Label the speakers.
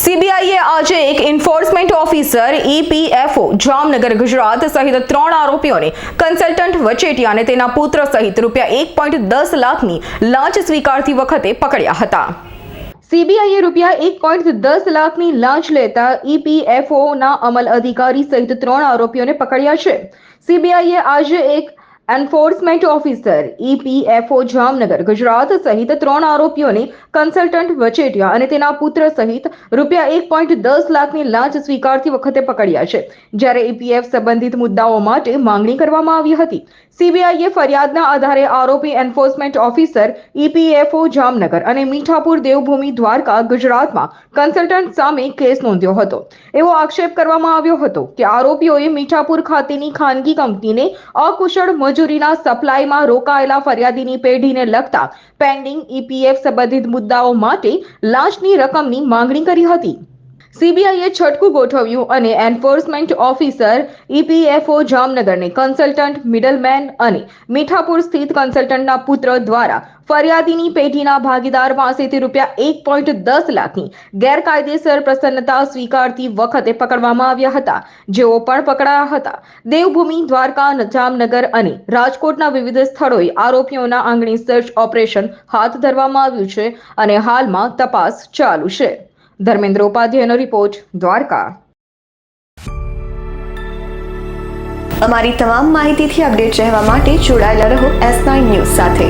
Speaker 1: સીબીઆઈએ આજે એક enforcement officer EPFO Jamnagar, Gujarat સહિત ત્રણ આરોપીઓને કન્સલ્ટન્ટ વચેટિયા અને તેના પુત્ર સહિત રૂપિયા એક પોઈન્ટ દસ લાખની લાંચ સ્વીકારતી વખતે પકડ્યા હતા. સીબીઆઈએ રૂપિયા એક પોઈન્ટ દસ લાખની લાંચ લેતા ઈપીએફઓના અમલ અધિકારી સહિત ત્રણ આરોપીઓને પકડ્યા છે. સીબીઆઈએ આજે એક enforcement officer EPFO Jamnagar, Gujarat સહિત ત્રણ આરોપીઓને કન્સલ્ટન્ટ વચેટિયા અને તેના પુત્ર સહિત રૂપિયા એક પોઈન્ટ દસ લાખની લાંચ સ્વીકારતી વખતે પકડ્યા છે. જ્યારે ઈપીએફ સંબંધિત મુદ્દાઓ માટે માંગણી કરવામાં આવી હતી. સીબીઆઈએ ફરિયાદના આધારે આરોપી એન્ફોર્સમેન્ટ ઓફિસર ઈપીએફઓ જામનગર અને મીઠાપુર દેવભૂમિ દ્વારકા ગુજરાતમાં કન્સલ્ટન્ટ સામે કેસ નોંધ્યો હતો. એવો આક્ષેપ કરવામાં આવ્યો હતો કે આરોપીઓએ મીઠાપુર ખાતેની ખાનગી કંપનીને અકુશળ મજૂરીના સપ્લાયમાં રોકાયેલા ફરિયાદીની પેઢીને લગતા પેન્ડિંગ ઈપીએફ સંબંધિત મુદ્દાઓ માટે લાંચની રકમની માંગણી કરી હતી. સીબીઆઈએ છટકું ગોઠવ્યું અને એન્ફોર્સમેન્ટ ઓફિસર ઈપીએફઓ જામનગરને કન્સલ્ટન્ટ, મિડલમેન અને મીઠાપુર સ્થિત કન્સલ્ટન્ટના પુત્ર દ્વારા ફરિયાદીની પેઢીના ભાગીદાર પાસેથી રૂપિયા એક પોઈન્ટ દસ લાખની ગેરકાયદેસર પ્રસન્નતા સ્વીકારતી વખતે પકડવામાં આવ્યા હતા. જેઓ પણ પકડાયા હતા. દેવભૂમિ દ્વારકા જામનગર અને રાજકોટના વિવિધ સ્થળોએ આરોપીઓના આંગણી સર્ચ ઓપરેશન હાથ ધરવામાં આવ્યું છે અને હાલમાં તપાસ ચાલુ છે. ધર્મેન્દ્ર ઉપાધ્યાયનો રિપોર્ટ, દ્વારકા.
Speaker 2: અમારી તમામ માહિતીથી અપડેટ રહેવા માટે જોડાયેલા રહો એસ નાઇન ન્યૂઝ સાથે.